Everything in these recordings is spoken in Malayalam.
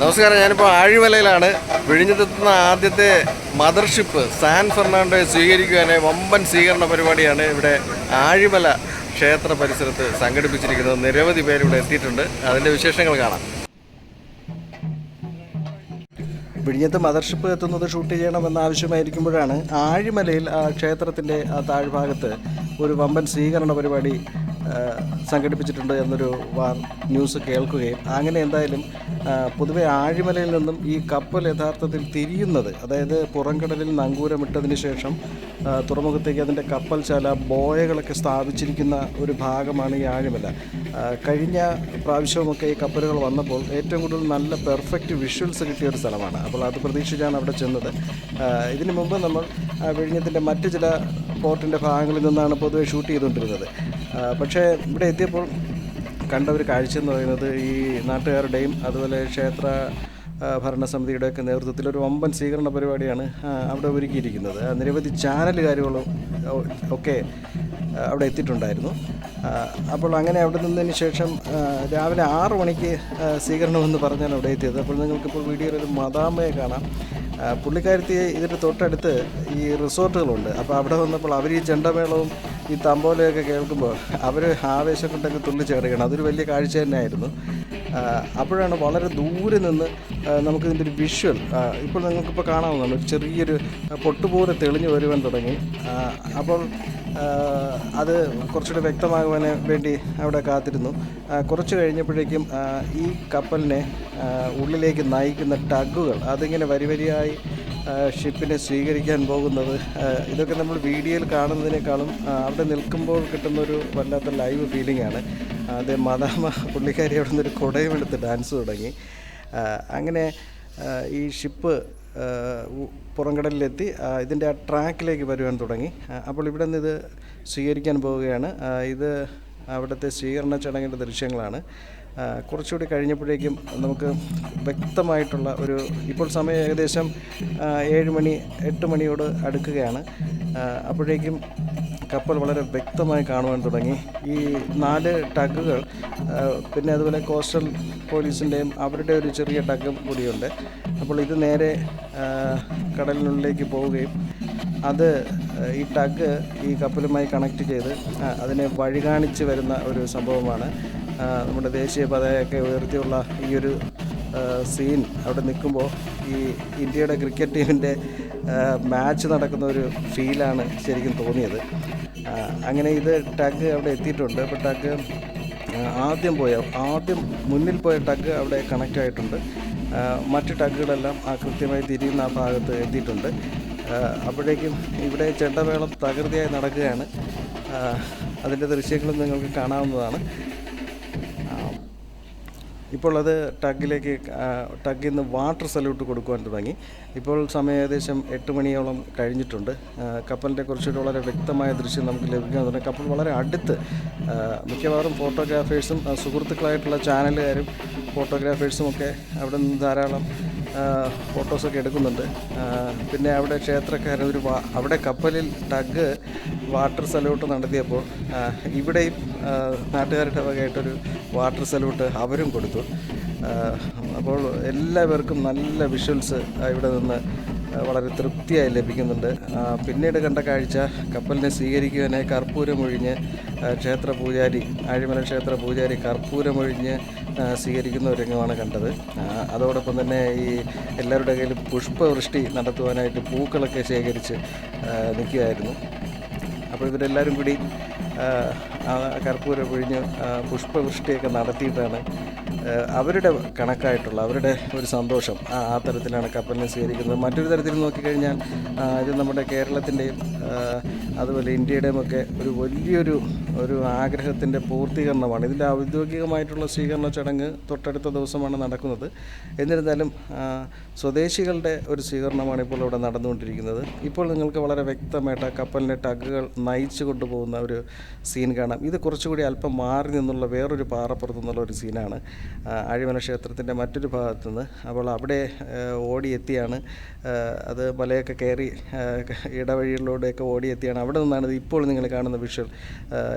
നമസ്കാരം ഞാനിപ്പോൾ ആഴിമലയിലാണ്. വിഴിഞ്ഞത്തെത്തുന്ന ആദ്യത്തെ മദർഷിപ്പ് സാൻ ഫെർണാണ്ടോയെ സ്വീകരിക്കുവാനായി വമ്പൻ സ്വീകരണ പരിപാടിയാണ് ഇവിടെ ആഴിമല ക്ഷേത്ര പരിസരത്ത് സംഘടിപ്പിച്ചിരിക്കുന്നത്. നിരവധി പേര് ഇവിടെ എത്തിയിട്ടുണ്ട്. അതിന്റെ വിശേഷങ്ങൾ കാണാം. വിഴിഞ്ഞത്ത് മദർഷിപ്പ് എത്തുന്നത് ഷൂട്ട് ചെയ്യണമെന്ന ആവശ്യമായിരിക്കുമ്പോഴാണ് ആഴിമലയിൽ ക്ഷേത്രത്തിന്റെ ആ താഴ്ഭാഗത്ത് ഒരു വമ്പൻ സ്വീകരണ പരിപാടി സംഘടിപ്പിച്ചിട്ടുണ്ട് എന്നൊരു ന്യൂസ് കേൾക്കുകയും അങ്ങനെ എന്തായാലും പൊതുവെ ആഴിമലയിൽ നിന്നും ഈ കപ്പൽ യഥാർത്ഥത്തിൽ തിരിയുന്നത് അതായത് പുറംകടലിൽ നങ്കൂരമിട്ടതിന് ശേഷം തുറമുഖത്തേക്ക് അതിന്റെ കപ്പൽശാല ബോയകളൊക്കെ സ്ഥാപിച്ചിരിക്കുന്ന ഒരു ഭാഗമാണ് ഈ ആഴിമല. കഴിഞ്ഞ പ്രാവശ്യവുമൊക്കെ ഈ കപ്പലുകൾ വന്നപ്പോൾ ഏറ്റവും കൂടുതൽ നല്ല പെർഫെക്റ്റ് വിഷ്വൽസ് കിട്ടിയ ഒരു സ്ഥലമാണ്. അപ്പോൾ അത് പ്രതീക്ഷിച്ചാണ് അവിടെ ചെന്നത്. ഇതിനു മുമ്പ് നമ്മൾ വിഴിഞ്ഞത്തിന്റെ മറ്റ് ചില പോർട്ടിന്റെ ഭാഗങ്ങളിൽ നിന്നാണ് പൊതുവെ ഷൂട്ട് ചെയ്തുകൊണ്ടിരുന്നത്. പക്ഷേ ഇവിടെ എത്തിയപ്പോൾ കണ്ട ഒരു കാഴ്ച എന്ന് പറയുന്നത് ഈ നാട്ടുകാരുടെയും അതുപോലെ ക്ഷേത്ര ഭരണസമിതിയുടെയൊക്കെ നേതൃത്വത്തിൽ ഒരു വമ്പൻ സ്വീകരണ പരിപാടിയാണ് അവിടെ ഒരുക്കിയിരിക്കുന്നത്. നിരവധി ചാനലുകാരുകളും ഒക്കെ അവിടെ എത്തിയിട്ടുണ്ടായിരുന്നു. അപ്പോൾ അങ്ങനെ അവിടെ നിന്നതിന് ശേഷം രാവിലെ ആറു മണിക്ക് സ്വീകരണമെന്ന് പറഞ്ഞാണ് അവിടെ എത്തിയത്. അപ്പോൾ നിങ്ങൾക്കിപ്പോൾ വീഡിയോയിൽ ഒരു മദാമയെ കാണാം പുള്ളിക്കാരത്തി ഇതിന്റെ തൊട്ടടുത്ത് ഈ റിസോർട്ടുകളുണ്ട്. അപ്പോൾ അവിടെ വന്നപ്പോൾ അവർ ഈ ചെണ്ടമേളവും ഈ തമ്പോലയൊക്കെ കേൾക്കുമ്പോൾ അവർ ആവേശം കൊണ്ടൊക്കെ തുള്ളിച്ചേറുകയാണ് അതൊരു വലിയ കാഴ്ച തന്നെയായിരുന്നു. അപ്പോഴാണ് വളരെ ദൂരെ നിന്ന് നമുക്ക് നമുക്കിതിന്റെ ഒരു വിഷ്വൽ ഇപ്പോൾ നിങ്ങൾക്കിപ്പോൾ കാണാവുന്നതാണ്. ഒരു ചെറിയൊരു പൊട്ടുപോലെ തെളിഞ്ഞു വരുവാൻ തുടങ്ങി. അപ്പോൾ അത് കുറച്ചുകൂടി വ്യക്തമാകുവാൻ വേണ്ടി അവിടെ കാത്തിരുന്നു. കുറച്ച് കഴിഞ്ഞപ്പോഴേക്കും ഈ കപ്പലിനെ ഉള്ളിലേക്ക് നയിക്കുന്ന ടഗുകൾ അതിങ്ങനെ വരി വരിയായി ഷിപ്പിനെ സ്വീകരിക്കാൻ പോകുന്നത്. ഇതൊക്കെ നമ്മൾ വീഡിയോയിൽ കാണുന്നതിനേക്കാളും അവിടെ നിൽക്കുമ്പോൾ കിട്ടുന്നൊരു വല്ലാത്ത ലൈവ് ഫീലിംഗ് ആണ്. അത് മദാമ പുള്ളിക്കാരി അവിടെ നിന്നൊരു കുടയും എടുത്ത് ഡാൻസ് തുടങ്ങി. അങ്ങനെ ഈ ഷിപ്പ് പുറംകടലിലെത്തി ഇതിന്റെ ആ ട്രാക്കിലേക്ക് വരുവാൻ തുടങ്ങി. അപ്പോൾ ഇവിടെ നിന്ന് ഇത് സ്വീകരിക്കാൻ പോവുകയാണ്. ഇത് അവിടുത്തെ സ്വീകരണ ചടങ്ങിന്റെ ദൃശ്യങ്ങളാണ്. കുറച്ചുകൂടി കഴിഞ്ഞപ്പോഴേക്കും നമുക്ക് വ്യക്തമായിട്ടുള്ള ഒരു ഇപ്പോൾ സമയം ഏകദേശം ഏഴ് മണി എട്ട് മണിയോട് അടുക്കുകയാണ്. അപ്പോഴേക്കും കപ്പൽ വളരെ വ്യക്തമായി കാണുവാൻ തുടങ്ങി. ഈ നാല് ടഗുകൾ പിന്നെ അതുപോലെ കോസ്റ്റൽ പോലീസിന്റെയും അവരുടെ ഒരു ചെറിയ ടഗും കൂടിയുണ്ട്. അപ്പോൾ ഇത് നേരെ കടലിനുള്ളിലേക്ക് പോവുകയും അത് ഈ ടഗ് ഈ കപ്പലുമായി കണക്ട് ചെയ്ത് അതിനെ വഴി കാണിച്ച് വരുന്ന ഒരു സംഭവമാണ്. നമ്മുടെ ദേശീയ പതാകയൊക്കെ ഉയർത്തിയുള്ള ഈ ഒരു സീൻ അവിടെ നിൽക്കുമ്പോൾ ഈ ഇന്ത്യയുടെ ക്രിക്കറ്റ് ടീമിന്റെ മാച്ച് നടക്കുന്ന ഒരു ഫീലാണ് ശരിക്കും തോന്നിയത്. അങ്ങനെ ഇത് ടഗ് അവിടെ എത്തിയിട്ടുണ്ട്. അപ്പോൾ ടഗ് ആദ്യം പോയ ആദ്യം മുന്നിൽ പോയ ടഗ് അവിടെ കണക്റ്റ് ആയിട്ടുണ്ട്. മറ്റ് ടഗുകളെല്ലാം ആ കൃത്യമായി തിരിയുന്ന ആ ഭാഗത്ത് എത്തിയിട്ടുണ്ട്. അപ്പോഴേക്കും ഇവിടെ ചെണ്ടമേളം തകൃതിയായി നടക്കുകയാണ്. അതിന്റെ ദൃശ്യങ്ങളും നിങ്ങൾക്ക് കാണാവുന്നതാണ്. ഇപ്പോൾ അത് ടഗിലേക്ക് ടഗ്ഗിൽ നിന്ന് വാട്ടർ സല്യൂട്ട് കൊടുക്കുവാൻ തുടങ്ങി. ഇപ്പോൾ സമയം ഏകദേശം എട്ട് മണിയോളം കഴിഞ്ഞിട്ടുണ്ട്. കപ്പലിന്റെ കുറിച്ചൊരു വളരെ വ്യക്തമായ ദൃശ്യം നമുക്ക് ലഭിക്കാൻ തുടങ്ങി. കപ്പൽ വളരെ അടുത്ത് മിക്കവാറും ഫോട്ടോഗ്രാഫേഴ്സും സുഹൃത്തുക്കളായിട്ടുള്ള ചാനലുകാരും ഫോട്ടോഗ്രാഫേഴ്സും ഒക്കെ അവിടെ നിന്ന് ധാരാളം ഫോട്ടോസൊക്കെ എടുക്കുന്നുണ്ട്. പിന്നെ അവിടെ ക്ഷേത്രക്കാരൻ ഒരു അവിടെ കപ്പലിൽ ടഗ് വാട്ടർ സല്യൂട്ട് നടത്തിയപ്പോൾ ഇവിടെയും നാട്ടുകാരുടെ വകയായിട്ടൊരു വാട്ടർ സല്യൂട്ട് അവരും കൊടുത്തു. അപ്പോൾ എല്ലാവർക്കും നല്ല വിഷ്വൽസ് ഇവിടെ നിന്ന് വളരെ തൃപ്തിയായി ലഭിക്കുന്നുണ്ട്. പിന്നീട് കണ്ട കാഴ്ച കപ്പലിനെ സ്വീകരിക്കുവാനായി കർപ്പൂരമൊഴിഞ്ഞ് ക്ഷേത്ര പൂജാരി ആഴിമല ക്ഷേത്ര പൂജാരി കർപ്പൂരമൊഴിഞ്ഞ് സ്വീകരിക്കുന്ന ഒരു രംഗമാണ് കണ്ടത്. അതോടൊപ്പം തന്നെ ഈ എല്ലാവരുടെ കയ്യിലും പുഷ്പവൃഷ്ടി നടത്തുവാനായിട്ട് പൂക്കളൊക്കെ ശേഖരിച്ച് നിൽക്കുകയായിരുന്നു. അപ്പോൾ ഇവരെല്ലാവരും കൂടി കർപ്പൂരം ഒഴിഞ്ഞ് ആ, പുഷ്പവൃഷ്ടിയൊക്കെ നടത്തിയിട്ടാണ് അവരുടെ കണക്കായിട്ടുള്ള അവരുടെ ഒരു സന്തോഷം ആ തരത്തിലാണ് കപ്പലിനെ സ്വീകരിക്കുന്നത്. മറ്റൊരു തരത്തിൽ നോക്കിക്കഴിഞ്ഞാൽ ഇത് നമ്മുടെ കേരളത്തിന്റെയും അതുപോലെ ഇന്ത്യയുടെയും ഒക്കെ ഒരു വലിയൊരു ഒരു ആഗ്രഹത്തിന്റെ പൂർത്തീകരണമാണ്. ഇതിന്റെ ഔദ്യോഗികമായിട്ടുള്ള സ്വീകരണ ചടങ്ങ് തൊട്ടടുത്ത ദിവസമാണ് നടക്കുന്നത്. എന്നിരുന്നാലും സ്വദേശികളുടെ ഒരു സ്വീകരണമാണ് ഇപ്പോൾ ഇവിടെ നടന്നുകൊണ്ടിരിക്കുന്നത്. ഇപ്പോൾ നിങ്ങൾക്ക് വളരെ വ്യക്തമായിട്ട് ആ കപ്പലിന്റെ ടഗുകൾ നയിച്ചു കൊണ്ടുപോകുന്ന ഒരു സീൻ കാണാം. ഇത് കുറച്ചുകൂടി അല്പം മാറി നിന്നുള്ള വേറൊരു പാറപ്പുറത്തു നിന്നുള്ള ഒരു സീനാണ്. ആഴിമല ക്ഷേത്രത്തിന്റെ മറ്റൊരു ഭാഗത്തു നിന്ന് അപ്പോൾ അവിടെ ഓടിയെത്തിയാണ്. അത് മലയൊക്കെ കയറി ഇടവഴികളിലൂടെയൊക്കെ ഓടിയെത്തിയാണ്. അവിടെ നിന്നാണ് ഇത് ഇപ്പോൾ നിങ്ങൾ കാണുന്ന വിഷ്വൽ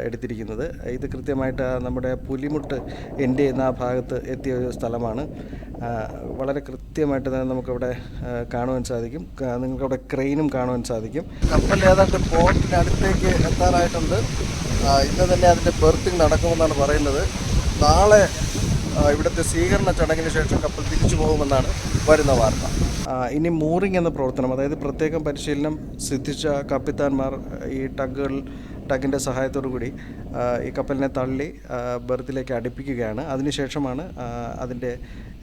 എടുത്തിരിക്കുന്നത്. ഇത് കൃത്യമായിട്ട് നമ്മുടെ പുലിമുട്ട് എന്റെ എന്ന ആ ഭാഗത്ത് എത്തിയ ഒരു സ്ഥലമാണ്. വളരെ കൃത്യമായിട്ട് തന്നെ നമുക്കവിടെ കാണുവാൻ സാധിക്കും. നിങ്ങൾക്കവിടെ ക്രെയിനും കാണുവാൻ സാധിക്കും. കപ്പൽ ഏതാണ്ട് പോർട്ടിന് അടുത്തേക്ക് എത്താറായിട്ടുണ്ട് ഇന്ന് തന്നെ അതിന്റെ ബെർത്തിങ് നടക്കുമെന്നാണ് പറയുന്നത്. നാളെ ഇവിടുത്തെ സ്വീകരണ ചടങ്ങിന് ശേഷം കപ്പൽ തിരിച്ചു പോകുമെന്നാണ് വരുന്ന വാർത്ത. ഇനി മൂറിംഗ് എന്ന പ്രവർത്തനം അതായത് പ്രത്യേകം പരിശീലനം സിദ്ധിച്ച കപ്പിത്താന്മാർ ഈ ടഗുകൾ ടഗിന്റെ കൂടി ഈ കപ്പലിനെ തള്ളി ബർത്തിലേക്ക് അടുപ്പിക്കുകയാണ്. അതിനുശേഷമാണ് അതിന്റെ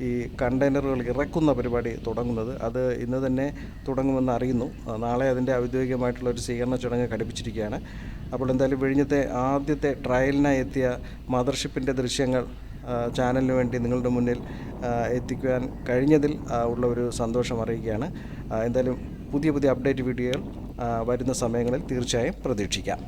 ഈ കണ്ടെയ്നറുകൾ ഇറക്കുന്ന പരിപാടി തുടങ്ങുന്നത്. അത് ഇന്ന് തന്നെ തുടങ്ങുമെന്ന് അറിയുന്നു. നാളെ അതിന്റെ ഔദ്യോഗികമായിട്ടുള്ള ഒരു സ്വീകരണ ചടങ്ങ് ഘടിപ്പിച്ചിരിക്കുകയാണ്. അപ്പോൾ എന്തായാലും വിഴിഞ്ഞത്തെ ആദ്യത്തെ ട്രയലിനായി എത്തിയ മദർഷിപ്പിന്റെ ദൃശ്യങ്ങൾ ചാനലിന് വേണ്ടി നിങ്ങളുടെ മുന്നിൽ എത്തിക്കുവാൻ കഴിഞ്ഞതിൽ ഉള്ള ഒരു സന്തോഷം അറിയിക്കുകയാണ്. എന്തായാലും പുതിയ പുതിയ അപ്ഡേറ്റ് വീഡിയോകൾ വരുന്ന സമയങ്ങളിൽ തീർച്ചയായും പ്രതീക്ഷിക്കാം.